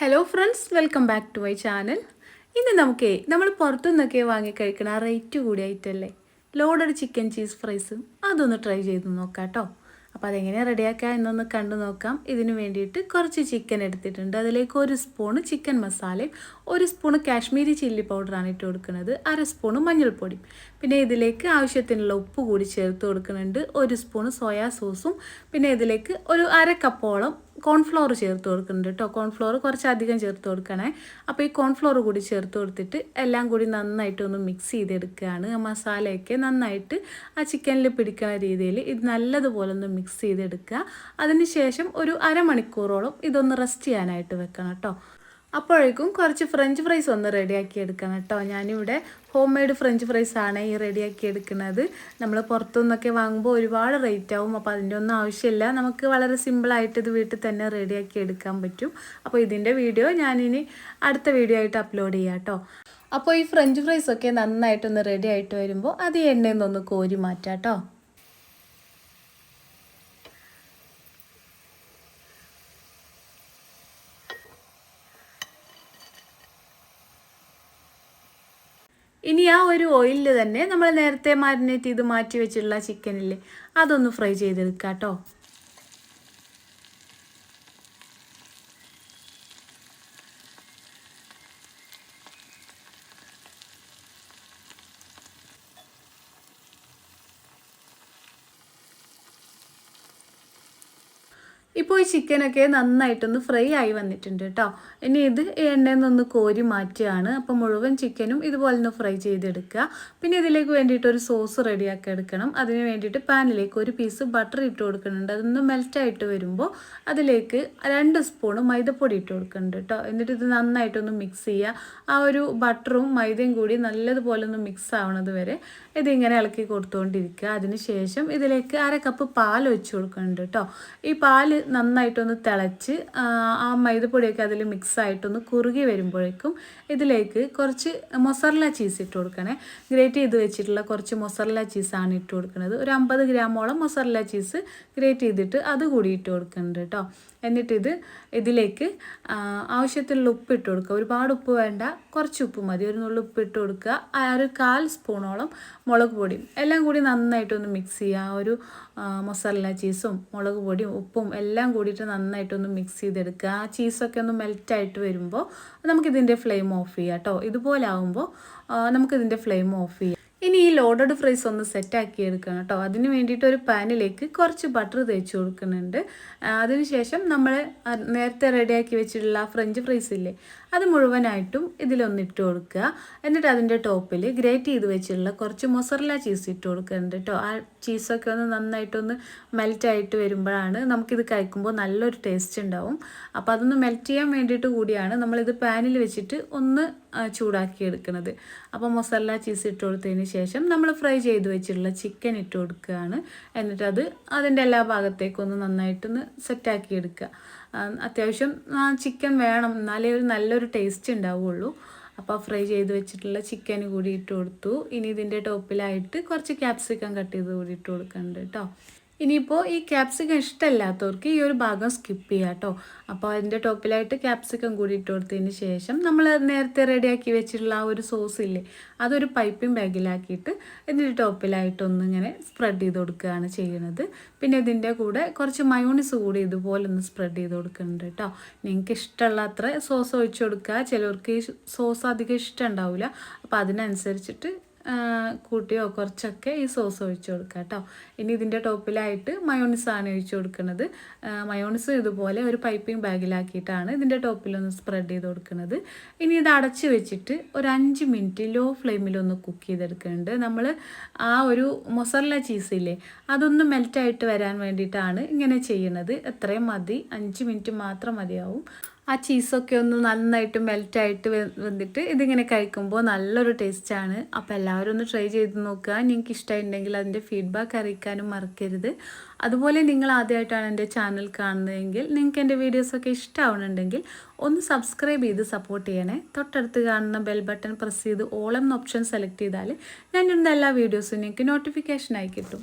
Hello friends welcome back to my channel ഇന്ന് നമുക്ക് നമ്മൾ പുറത്തുനിന്നൊക്കെ വാങ്ങി കഴിക്കണ റേറ്റ് കൂടിയായിട്ടല്ലേ? ലോഡഡ് ചിക്കൻ ചീസ് ഫ്രൈസ് അതൊന്ന് ട്രൈ ചെയ്ത് നോക്കാം കേട്ടോ അപ്പോൾ അതെങ്ങനെയാണ് റെഡിയാക്കുക എന്നൊന്ന് കണ്ടു നോക്കാം. ഇതിന് വേണ്ടിയിട്ട് കുറച്ച് ചിക്കൻ എടുത്തിട്ടുണ്ട്. അതിലേക്ക് ഒരു സ്പൂണ് ചിക്കൻ മസാലയും ഒരു സ്പൂണ് കാശ്മീരി ചില്ലി പൗഡറാണ് ഇട്ട് കൊടുക്കുന്നത്. അര സ്പൂണ് മഞ്ഞൾപ്പൊടിയും പിന്നെ ഇതിലേക്ക് ആവശ്യത്തിനുള്ള ഉപ്പ് കൂടി ചേർത്ത് കൊടുക്കുന്നുണ്ട്. ഒരു സ്പൂണ് സോയാ സോസും പിന്നെ ഇതിലേക്ക് ഒരു അര കപ്പോളം കോൺഫ്ലോർ ചേർത്ത് കൊടുക്കുന്നുണ്ട് കേട്ടോ. കോൺഫ്ലോർ കുറച്ചധികം ചേർത്ത് കൊടുക്കണേ. അപ്പോൾ ഈ കോൺഫ്ലോർ കൂടി ചേർത്ത് കൊടുത്തിട്ട് എല്ലാം കൂടി നന്നായിട്ട് ഒന്ന് മിക്സ് ചെയ്തെടുക്കുകയാണ്. മസാലയൊക്കെ നന്നായിട്ട് ആ ചിക്കനിൽ പിടിക്കുന്ന രീതിയിൽ ഇത് നല്ലതുപോലെ ഒന്ന് മിക്സ് ചെയ്തെടുക്കുക. അതിന് ശേഷം ഒരു അരമണിക്കൂറോളം ഇതൊന്ന് റെസ്റ്റ് ചെയ്യാനായിട്ട് വെക്കണം കേട്ടോ. അപ്പോഴേക്കും കുറച്ച് ഫ്രഞ്ച് ഫ്രൈസ് ഒന്ന് റെഡിയാക്കി എടുക്കണം കേട്ടോ. ഞാനിവിടെ ഹോം മെയ്ഡ് ഫ്രഞ്ച് ഫ്രൈസ് ആണ് ഈ റെഡിയാക്കി എടുക്കുന്നത്. നമ്മൾ പുറത്തുനിന്നൊക്കെ വാങ്ങുമ്പോൾ ഒരുപാട് റേറ്റ് ആവും. അപ്പോൾ അതിന്റെ ഒന്നും ആവശ്യമില്ല. നമുക്ക് വളരെ സിമ്പിളായിട്ട് ഇത് വീട്ടിൽ തന്നെ റെഡിയാക്കി എടുക്കാൻ പറ്റും. അപ്പോൾ ഇതിന്റെ വീഡിയോ ഞാനിനി അടുത്ത വീഡിയോ ആയിട്ട് അപ്ലോഡ് ചെയ്യാം കേട്ടോ. അപ്പോൾ ഈ ഫ്രഞ്ച് ഫ്രൈസൊക്കെ നന്നായിട്ടൊന്ന് റെഡി ആയിട്ട് വരുമ്പോൾ അത് എണ്ണയിൽ നിന്നൊന്ന് കോരി മാറ്റാം കേട്ടോ. ഇനി ആ ഒരു ഓയിലിൽ തന്നെ നമ്മൾ നേരത്തെ മാരിനേറ്റ് ചെയ്ത് മാറ്റി വെച്ചിട്ടുള്ള ചിക്കനില്ലേ അതൊന്ന് ഫ്രൈ ചെയ്തെടുക്കാം കേട്ടോ ഇപ്പോൾ ഈ ചിക്കനൊക്കെ നന്നായിട്ടൊന്ന് ഫ്രൈ ആയി വന്നിട്ടുണ്ട് കേട്ടോ ഇനി ഇത് എണ്ണയിൽ നിന്നൊന്ന് കോരി മാറ്റുകയാണ്. അപ്പോൾ മുഴുവൻ ചിക്കനും ഇതുപോലെ ഒന്ന് ഫ്രൈ ചെയ്തെടുക്കുക. പിന്നെ ഇതിലേക്ക് വേണ്ടിയിട്ട് ഒരു സോസ് റെഡിയാക്കി എടുക്കണം. അതിന് വേണ്ടിയിട്ട് പാനിലേക്ക് ഒരു പീസ് ബട്ടർ ഇട്ട് കൊടുക്കുന്നുണ്ട്. അതൊന്ന് മെൽറ്റായിട്ട് വരുമ്പോൾ അതിലേക്ക് രണ്ട് സ്പൂണ് മൈദപ്പൊടി ഇട്ട് കൊടുക്കുന്നുണ്ട് കേട്ടോ എന്നിട്ട് ഇത് നന്നായിട്ടൊന്ന് മിക്സ് ചെയ്യുക. ആ ഒരു ബട്ടറും മൈദയും കൂടി നല്ലതുപോലെ ഒന്ന് മിക്സ് ആവണത് വരെ ഇതിങ്ങനെ ഇളക്കി കൊടുത്തുകൊണ്ടിരിക്കുക അതിന് ശേഷം ഇതിലേക്ക് അര കപ്പ് പാൽ ഒഴിച്ച് കൊടുക്കുന്നുണ്ട് കേട്ടോ ഈ പാൽ നന്നായിട്ടൊന്ന് തിളച്ച് ആ മൈദപ്പൊടിയൊക്കെ അതിൽ മിക്സ് ആയിട്ടൊന്ന് കുറുകി വരുമ്പോഴേക്കും ഇതിലേക്ക് കുറച്ച് മൊസറല ചീസ് ഇട്ട് കൊടുക്കണേ. ഗ്രേറ്റ് ചെയ്ത് വെച്ചിട്ടുള്ള കുറച്ച് മൊസറല ചീസാണ് ഇട്ട് കൊടുക്കുന്നത് ഒരു അമ്പത് ഗ്രാമോളം മൊസറല ചീസ് ഗ്രേറ്റ് ചെയ്തിട്ട് അത് കൂടി ഇട്ട് കൊടുക്കുന്നുണ്ട് കേട്ടോ എന്നിട്ടിത് ഇതിലേക്ക് ആവശ്യത്തിലുള്ള ഉപ്പ് ഇട്ട് കൊടുക്കുക. ഒരുപാട് ഉപ്പ് വേണ്ട കുറച്ച് ഉപ്പ് മതി. ഒരു നുള്ളു ഉപ്പ് ഇട്ട് കൊടുക്കുക. ഒരു കാൽ സ്പൂണോളം മുളക് പൊടിയും. എല്ലാം കൂടി നന്നായിട്ടൊന്ന് മിക്സ് ചെയ്യുക. ഒരു മസാല ചീസും മുളക് പൊടിയും ഉപ്പും എല്ലാം കൂടിയിട്ട് നന്നായിട്ടൊന്ന് മിക്സ് ചെയ്തെടുക്കുക. ആ ചീസൊക്കെ ഒന്ന് മെൽറ്റായിട്ട് വരുമ്പോൾ നമുക്കിതിന്റെ ഫ്ലെയിം ഓഫ് ചെയ്യാം കേട്ടോ. ഇതുപോലെ ആകുമ്പോൾ നമുക്കിതിന്റെ ഫ്ലെയിം ഓഫ് ചെയ്യാം. ഇനി ഈ ലോഡഡ് ഫ്രൈസ് ഒന്ന് സെറ്റാക്കി എടുക്കണം കേട്ടോ. അതിന് വേണ്ടിയിട്ട് ഒരു പാനിലേക്ക് കുറച്ച് ബട്ടർ തേച്ച് കൊടുക്കുന്നുണ്ട്. അതിനുശേഷം നമ്മൾ നേരത്തെ റെഡിയാക്കി വെച്ചിട്ടുള്ള ഫ്രഞ്ച് ഫ്രൈസ് ഇല്ലേ അത് മുഴുവനായിട്ടും ഇതിലൊന്ന് ഇട്ട് കൊടുക്കുക. എന്നിട്ട് അതിന്റെ ടോപ്പിൽ ഗ്രേറ്റ് ചെയ്ത് വെച്ചിട്ടുള്ള കുറച്ച് മൊസറല ചീസ് ഇട്ട് കൊടുക്കുന്നുണ്ട് കേട്ടോ. ആ ചീസൊക്കെ ഒന്ന് നന്നായിട്ടൊന്ന് മെൽറ്റായിട്ട് വരുമ്പോഴാണ് നമുക്കിത് കഴിക്കുമ്പോൾ നല്ലൊരു ടേസ്റ്റ് ഉണ്ടാവും. അപ്പോൾ അതൊന്ന് മെൽറ്റ് ചെയ്യാൻ വേണ്ടിയിട്ട് കൂടിയാണ് നമ്മളിത് പാനിൽ വെച്ചിട്ട് ഒന്ന് ചൂടാക്കി എടുക്കുന്നത്. അപ്പോൾ മൊസറല ചീസ് ഇട്ട് കൊടുത്തതിന് ശേഷം നമ്മൾ ഫ്രൈ ചെയ്ത് വെച്ചിട്ടുള്ള ചിക്കൻ ഇട്ട് കൊടുക്കുകയാണ്. എന്നിട്ട് അത് അതിന്റെ എല്ലാ ഭാഗത്തേക്കൊന്ന് നന്നായിട്ടൊന്ന് സെറ്റാക്കി എടുക്കുക. അത്യാവശ്യം ചിക്കൻ വേണം. എന്നാലേ ഒരു നല്ലൊരു ടേസ്റ്റ് ഉണ്ടാവുള്ളൂ. അപ്പോൾ ഫ്രൈ ചെയ്ത് വെച്ചിട്ടുള്ള ചിക്കൻ കൂടി ഇട്ട് കൊടുത്തു. ഇനി ഇതിന്റെ ടോപ്പിലായിട്ട് കുറച്ച് ക്യാപ്സിക്കം കട്ട് ചെയ്ത് കൂടി ഇട്ട് കൊടുക്കുന്നുണ്ട് കേട്ടോ ഇനിയിപ്പോൾ ഈ ക്യാപ്സിക്കം ഇഷ്ടമല്ലാത്തവർക്ക് ഈ ഒരു ഭാഗം സ്കിപ്പ് ചെയ്യാം കേട്ടോ. അപ്പോൾ അതിന്റെ ടോപ്പിലായിട്ട് ക്യാപ്സിക്കം കൂടി ഇട്ട് കൊടുത്തതിന് ശേഷം നമ്മൾ നേരത്തെ റെഡിയാക്കി വെച്ചിട്ടുള്ള ആ ഒരു സോസ് ഇല്ലേ അതൊരു പൈപ്പിംഗ് ബാഗിലാക്കിയിട്ട് ഇതിന്റെ ടോപ്പിലായിട്ട് ഒന്നിങ്ങനെ സ്പ്രെഡ് ചെയ്ത് കൊടുക്കുകയാണ് ചെയ്യുന്നത്. പിന്നെ ഇതിന്റെ കൂടെ കുറച്ച് മയോണിസ് കൂടി ഇതുപോലെ ഒന്ന് സ്പ്രെഡ് ചെയ്ത് കൊടുക്കുന്നുണ്ട് കേട്ടോ. നിങ്ങൾക്ക് ഇഷ്ടമുള്ള അത്ര സോസ് ഒഴിച്ചു കൊടുക്കുക. ചിലർക്ക് ഈ സോസ് അധികം ഇഷ്ടം ഉണ്ടാവില്ല. അപ്പോൾ അതിനനുസരിച്ചിട്ട് കൂട്ടിയോ കുറച്ചൊക്കെ ഈ സോസ് ഒഴിച്ച് കൊടുക്കുക കേട്ടോ. ഇനി ഇതിന്റെ ടോപ്പിലായിട്ട് മയോണിസാണ് ഒഴിച്ച് കൊടുക്കുന്നത്. മയോണിസ് ഇതുപോലെ ഒരു പൈപ്പിംഗ് ബാഗിലാക്കിയിട്ടാണ് ഇതിന്റെ ടോപ്പിലൊന്ന് സ്പ്രെഡ് ചെയ്ത് കൊടുക്കുന്നത്. ഇനി ഇത് അടച്ച് വെച്ചിട്ട് ഒരു അഞ്ച് മിനിറ്റ് ലോ ഫ്ലെയിമിലൊന്ന് കുക്ക് ചെയ്തെടുക്കുന്നുണ്ട്. നമ്മൾ ആ ഒരു മൊസറല ഇല്ലേ അതൊന്ന് മെൽറ്റായിട്ട് വരാൻ വേണ്ടിയിട്ടാണ് ഇങ്ങനെ ചെയ്യുന്നത്. എത്രയും മതി. അഞ്ച് മിനിറ്റ് മാത്രം മതിയാവും. ആ ചീസൊക്കെ ഒന്ന് നന്നായിട്ട് മെൽറ്റായിട്ട് വന്നിട്ട് ഇതിങ്ങനെ കഴിക്കുമ്പോൾ നല്ലൊരു ടേസ്റ്റാണ്. അപ്പോൾ എല്ലാവരും ഒന്ന് ട്രൈ ചെയ്ത് നോക്കുക. നിങ്ങൾക്ക് ഇഷ്ടമായിട്ടുണ്ടെങ്കിൽ അതിന്റെ ഫീഡ്ബാക്ക് അറിയിക്കാനും മറക്കരുത്. അതുപോലെ നിങ്ങൾ ആദ്യമായിട്ടാണ് എന്റെ ചാനൽ കാണുന്നതെങ്കിൽ നിങ്ങൾക്ക് എന്റെ വീഡിയോസൊക്കെ ഇഷ്ടമാവണമെങ്കിൽ ഒന്ന് സബ്സ്ക്രൈബ് ചെയ്ത് സപ്പോർട്ട് ചെയ്യണേ. തൊട്ടടുത്ത് കാണുന്ന ബെൽ ബട്ടൺ പ്രസ് ചെയ്ത് ഓളം എന്ന ഓപ്ഷൻ സെലക്ട് ചെയ്താൽ ഞാൻ ഇടുന്ന എല്ലാ വീഡിയോസും നിങ്ങൾക്ക് നോട്ടിഫിക്കേഷനായി കിട്ടും.